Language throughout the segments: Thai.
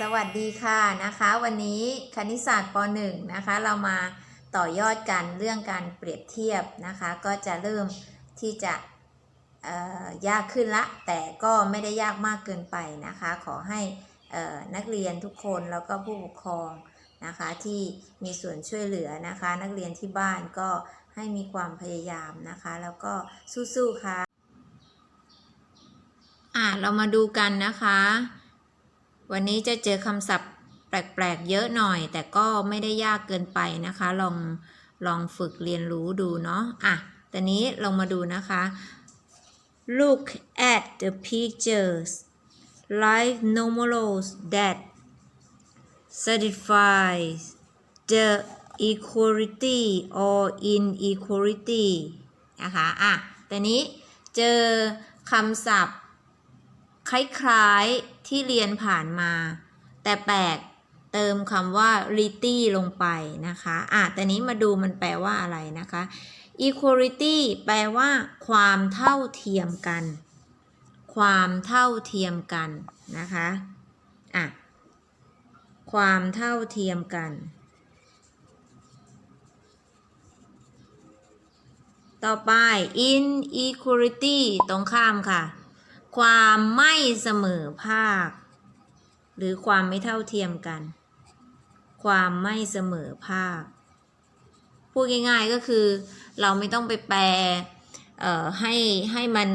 สวัสดีค่ะนะคะ วันนี้คณิตศาสตร์ป .1 นะคะ เรามาต่อยอดกันเรื่องการเปรียบเทียบนะคะ ก็จะเริ่มที่จะยากขึ้นละ แต่ก็ไม่ได้ยากมากเกินไปนะคะ ขอให้นักเรียนทุกคนแล้วก็ผู้ปกครองนะคะที่มีส่วนช่วยเหลือนะคะ นักเรียนที่บ้านก็ให้มีความพยายามนะคะ แล้วก็สู้ๆค่ะอะ เรามาดูกันนะคะ วันนี้จะเจอคำศัพท์แปลกๆ เยอะหน่อย แต่ก็ไม่ได้ยากเกินไปนะคะ ลองลองฝึกเรียนรู้ดูเนาะอะตอนนี้เรามาดูนะคะ look at the pictures like numerals that satisfy the equality or inequality นะคะอะตอนนี้เจอคำศัพท์ คล้ายๆที่เรียนผ่านมา แต่แปลกเติมคำว่า rity ลงไปนะคะอะแต่นี้มาดูมันแปลว่าอะไรนะคะ equality แปลว่า ความเท่าเทียมกัน ความเท่าเทียมกันนะคะอะความเท่าเทียมกัน ต่อไป inequality ตรงข้ามค่ะ ความไม่เสมอภาค หรือความไม่เท่าเทียมกัน ความไม่เสมอภาค พูดง่ายๆก็คือ เราไม่ต้องไปแปลให้ให้มัน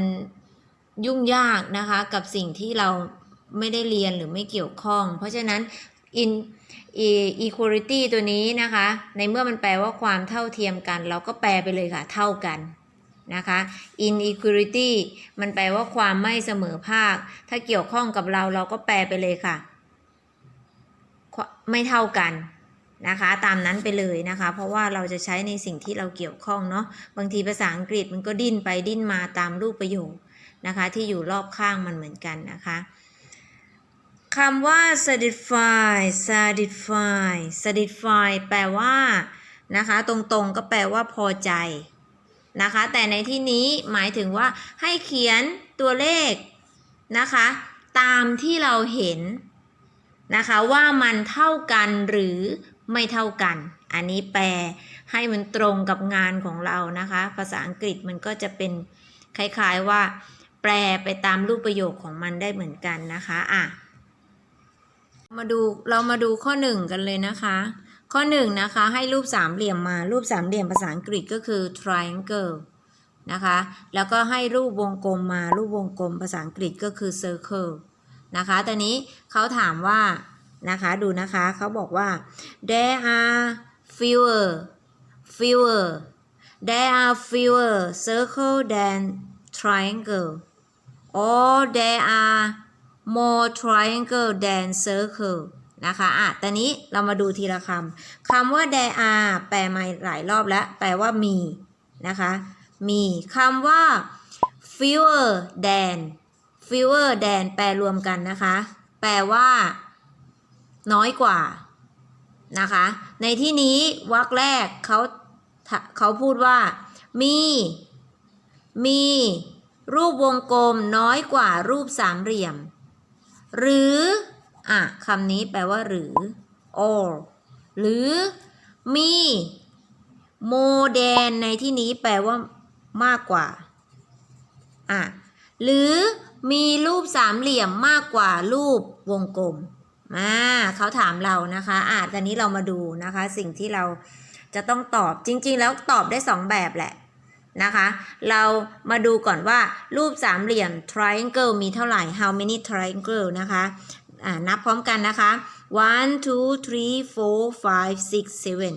ยุ่งยากนะคะกับสิ่งที่เราไม่ได้เรียนหรือไม่เกี่ยวข้อง เพราะฉะนั้น in equality ตัวนี้นะคะ ในเมื่อมันแปลว่าความเท่าเทียมกัน เราก็แปลไปเลยค่ะ เท่ากัน นะคะ inequality มันแปลว่าความไม่เสมอภาค ถ้าเกี่ยวข้องกับเราเราก็แปลไปเลยค่ะ ไม่เท่ากันนะคะ ตามนั้นไปเลยนะคะ เพราะว่าเราจะใช้ในสิ่งที่เราเกี่ยวข้องเนาะ บางทีภาษาอังกฤษมันก็ดิ้นไปดิ้นมาตามรูปประโยคนะคะ ที่อยู่รอบข้างมันเหมือนกันนะคะคำว่า satisfy satisfy satisfy แปลว่านะคะ ตรงๆก็แปลว่าพอใจ นะคะ แต่ในที่นี้หมายถึงว่าให้เขียนตัวเลขนะคะ ตามที่เราเห็นนะคะว่ามันเท่ากันหรือไม่เท่ากัน อันนี้แปลให้มันตรงกับงานของเรานะคะ ภาษาอังกฤษมันก็จะเป็นคล้าย ๆว่า แปลไปตามรูปประโยคของมันได้เหมือนกันนะคะอะมาดูเรามาดูข้อหนึ่งกันเลยนะคะ ข้อหนึ่งนะคะให้รูปสามเหลี่ยมมารูปสามเหลี่ยมภาษาอังกฤษก็คือ triangle นะคะแล้วก็ให้รูปวงกลมมารูปวงกลมภาษาอังกฤษก็คือ circle นะคะตอนนี้เขาถามว่านะคะดูนะคะเขาบอกว่า there are fewer fewer there are fewer circle than triangle or there are more triangle than circle นะคะอะตอนนี้เรามาดูทีละคำคำว่า there are แปลมาหลายรอบแล้ว แปลว่ามี นะคะ มีคำว่า fewer than fewer than แปลรวมกันนะคะ แปลว่า น้อยกว่า นะคะ ในที่นี้วรรคแรกเขาเขาพูดว่า มี มี รูปวงกลมน้อยกว่ารูปสามเหลี่ยม หรือ อะคำนี้แปลว่าหรือ or หรือมี more than ในที่นี้แปลว่ามากกว่า อะ หรือมีรูปสามเหลี่ยมมากกว่ารูปวงกลมมาเขาถามเรานะคะ อะตอนนี้เรามาดูนะคะ สิ่งที่เราจะต้องตอบจริง ๆ แล้วตอบได้สองแบบแหละนะคะ เรามาดูก่อนว่ารูปสามเหลี่ยม triangle มีเท่าไหร่ how many triangle นะคะ นับพร้อมกันนะคะ one two three four five six seven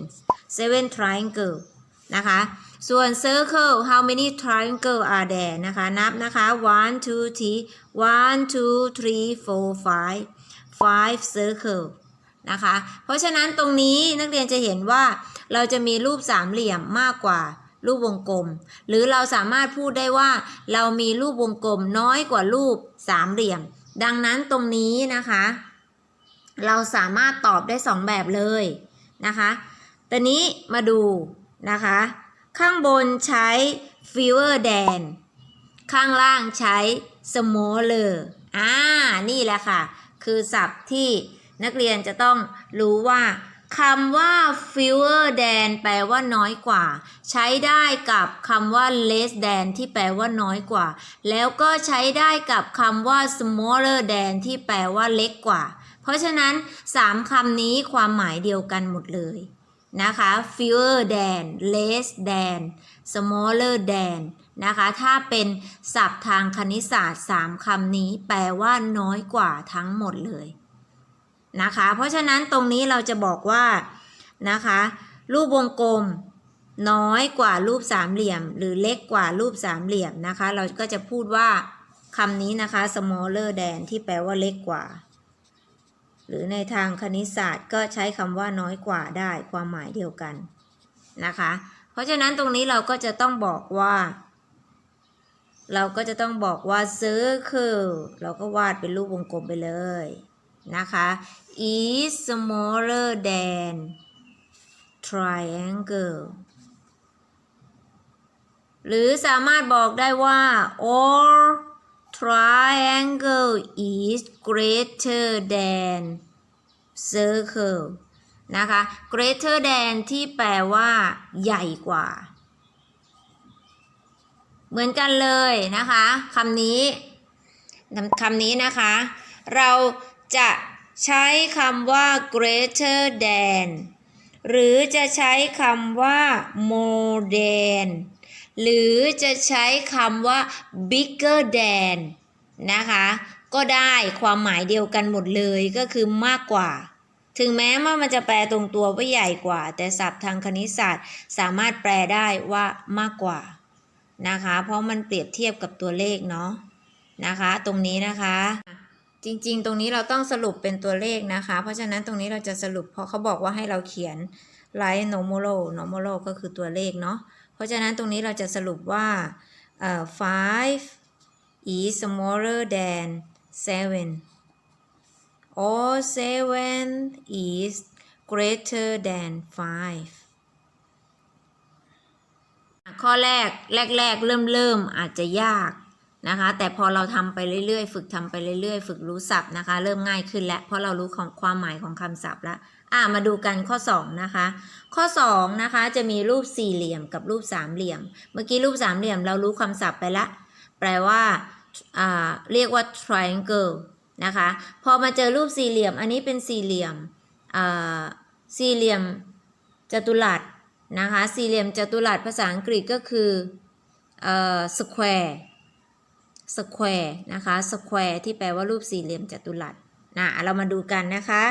seven triangle นะคะ ส่วน circle how many triangle are there นะคะ นับนะคะ one two three one two three four five five circle นะคะ เพราะฉะนั้นตรงนี้นักเรียนจะเห็นว่าเราจะมีรูปสามเหลี่ยมมากกว่ารูปวงกลม หรือเราสามารถพูดได้ว่า เรามีรูปวงกลมน้อยกว่ารูปสามเหลี่ยม ดังนั้นตรงนี้นะคะ เราสามารถตอบได้สองแบบเลยนะคะตอนนี้มาดูนะคะ ข้างบนใช้ fewer than ข้างล่างใช้ smaller อ่า นี่แหละค่ะ คือศัพท์ที่นักเรียนจะต้องรู้ว่า คำว่า fewer than แปลว่าน้อยกว่า ใช้ได้กับคำว่า less than ที่แปลว่าน้อยกว่า แล้วก็ใช้ได้กับคำว่า smaller than ที่แปลว่าเล็กกว่า เพราะฉะนั้น 3คำนี้ความหมายเดียวกันหมดเลยนะคะ fewer than less than smaller than นะคะ ถ้าเป็นศัพท์ทางคณิตศาสตร์ 3คำนี้แปลว่าน้อยกว่าทั้งหมดเลย นะคะ เพราะฉะนั้นตรงนี้เราจะบอกว่านะคะรูปวงกลมน้อยกว่ารูปสามเหลี่ยม หรือเล็กกว่ารูปสามเหลี่ยมนะคะ เราก็จะพูดว่าคำนี้นะคะ smaller than ที่แปลว่าเล็กกว่า หรือในทางคณิตศาสตร์ก็ใช้คำว่าน้อยกว่าได้ความหมายเดียวกันนะคะ เพราะฉะนั้นตรงนี้เราก็จะต้องบอกว่า เราก็จะต้องบอกว่า circle เราก็วาดเป็นรูปวงกลมไปเลยนะคะ is smaller than triangle หรือสามารถบอกได้ว่า or triangle is greater than circle นะคะ greater than ที่แปลว่า ใหญ่กว่า เหมือนกันเลยนะคะคำนี้คำนี้นะคะ เราจะ ใช้คำว่า greater than หรือจะใช้คำว่า more than หรือจะใช้คำว่า bigger than นะคะ ก็ได้ความหมายเดียวกันหมดเลยก็คือมากกว่า ถึงแม้ว่ามันจะแปลตรงตัวว่าใหญ่กว่า แต่ศัพท์ทางคณิตศาสตร์สามารถแปลได้ว่ามากกว่านะคะ เพราะมันเปรียบเทียบกับตัวเลขเนาะนะคะ ตรงนี้นะคะ จริงๆ ตรงนี้เราต้องสรุปเป็นตัวเลขนะคะ เพราะฉะนั้นตรงนี้เราจะสรุปเพราะเขาบอกว่าให้เราเขียน like normal normal ก็คือตัวเลขเนาะ เพราะฉะนั้นตรงนี้เราจะสรุปว่า five is smaller than seven or seven is greater than five ข้อแรกแรก ๆ เริ่มเริ่มอาจจะยาก นะคะ แต่พอเราทำไปเรื่อยๆ ฝึกทำไปเรื่อยๆ ฝึกรู้ศัพท์นะคะ เริ่มง่ายขึ้นแล้ว เพราะเรารู้ของความหมายของคำศัพท์แล้วอ่ามาดูกันข้อ 2 นะคะ ข้อ 2 นะคะ จะมีรูปสี่เหลี่ยมกับรูปสามเหลี่ยม เมื่อกี้รูปสามเหลี่ยมเรารู้คำศัพท์ไปละแปลว่าอ่าเรียกว่า triangle นะคะ พอมาเจอรูปสี่เหลี่ยม อันนี้เป็นสี่เหลี่ยมอ่าสี่เหลี่ยมจัตุรัสนะคะ สี่เหลี่ยมจัตุรัสภาษาอังกฤษก็คือเอ่อ square square นะคะ square ที่แปลว่ารูปสี่เหลี่ยมจัตุรัสนะเรามาดูกันนะคะ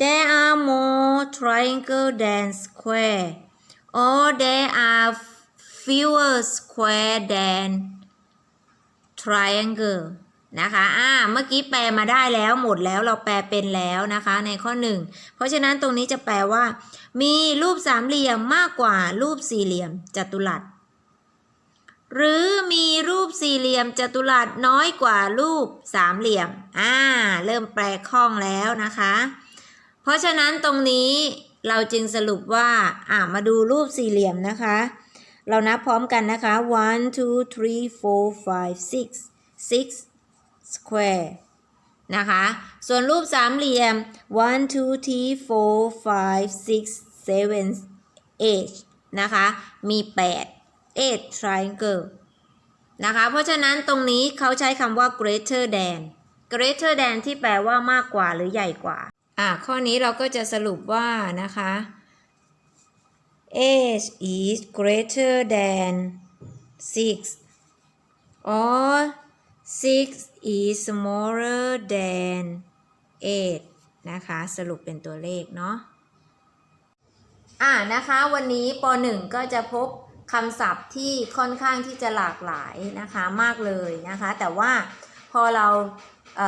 there are more triangle than square or there are fewer square than triangle นะคะ อ่า เมื่อกี้แปลมาได้แล้วหมดแล้วเราแปลเป็นแล้วนะคะในข้อหนึ่งเพราะฉะนั้นตรงนี้จะแปลว่า มีรูปสามเหลี่ยมมากกว่ารูปสี่เหลี่ยมจัตุรัส หรือมีรูปสี่เหลี่ยมจัตุรัสน้อยกว่ารูปสามเหลี่ยม อ่า เริ่มแปลคล่องแล้วนะคะ เพราะฉะนั้นตรงนี้เราจึงสรุปว่า อ่ามาดูรูปสี่เหลี่ยมนะคะ เรานับพร้อมกันนะคะ one two three four five six six square นะคะ ส่วนรูปสามเหลี่ยม one two three four five six seven eight นะคะ มี 8 eight triangle นะคะ เพราะฉะนั้นตรงนี้เขาใช้คำว่า greater than greater than ที่แปลว่ามากกว่าหรือใหญ่กว่า อะ ข้อนี้เราก็จะสรุปว่านะคะ eight is greater than six or six is smaller than eight นะคะ สรุปเป็นตัวเลขเนาะอ่านะคะ วันนี้ป .1 ก็จะพบ คำศัพท์ที่ค่อนข้างที่จะหลากหลายนะคะมากเลยนะคะ แต่ว่าพอเราเ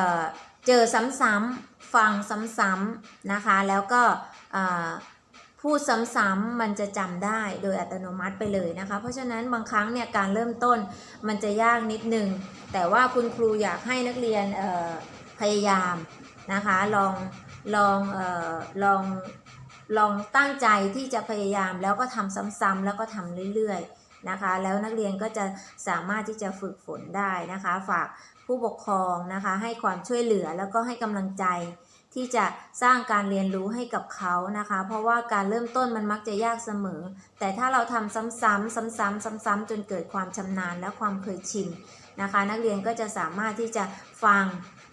เจอซ้ำๆฟังซ้ำๆนะคะ แล้วก็พูดซ้ำๆมันจะจำได้โดยอัตโนมัติไปเลยนะคะ เพราะฉะนั้นบางครั้งเนี่ยการเริ่มต้นมันจะยากนิดนึง แต่ว่าคุณครูอยากให้นักเรียนพยายามนะคะลองลองออลอง ลองตั้งใจที่จะพยายามแล้วก็ทำซ้ำๆแล้วก็ทำเรื่อยๆนะคะ แล้วนักเรียนก็จะสามารถที่จะฝึกฝนได้นะคะ ฝากผู้ปกครองนะคะ ให้ความช่วยเหลือแล้วก็ให้กำลังใจที่จะสร้างการเรียนรู้ให้กับเขานะคะ เพราะว่าการเริ่มต้นมันมักจะยากเสมอ แต่ถ้าเราทำซ้ำๆซ้ำๆซ้ำๆจนเกิดความชำนาญและความเคยชินนะคะ นักเรียนก็จะสามารถที่จะฟัง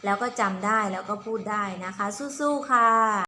แล้วก็จำได้แล้วก็พูดได้นะคะ สู้ๆค่ะ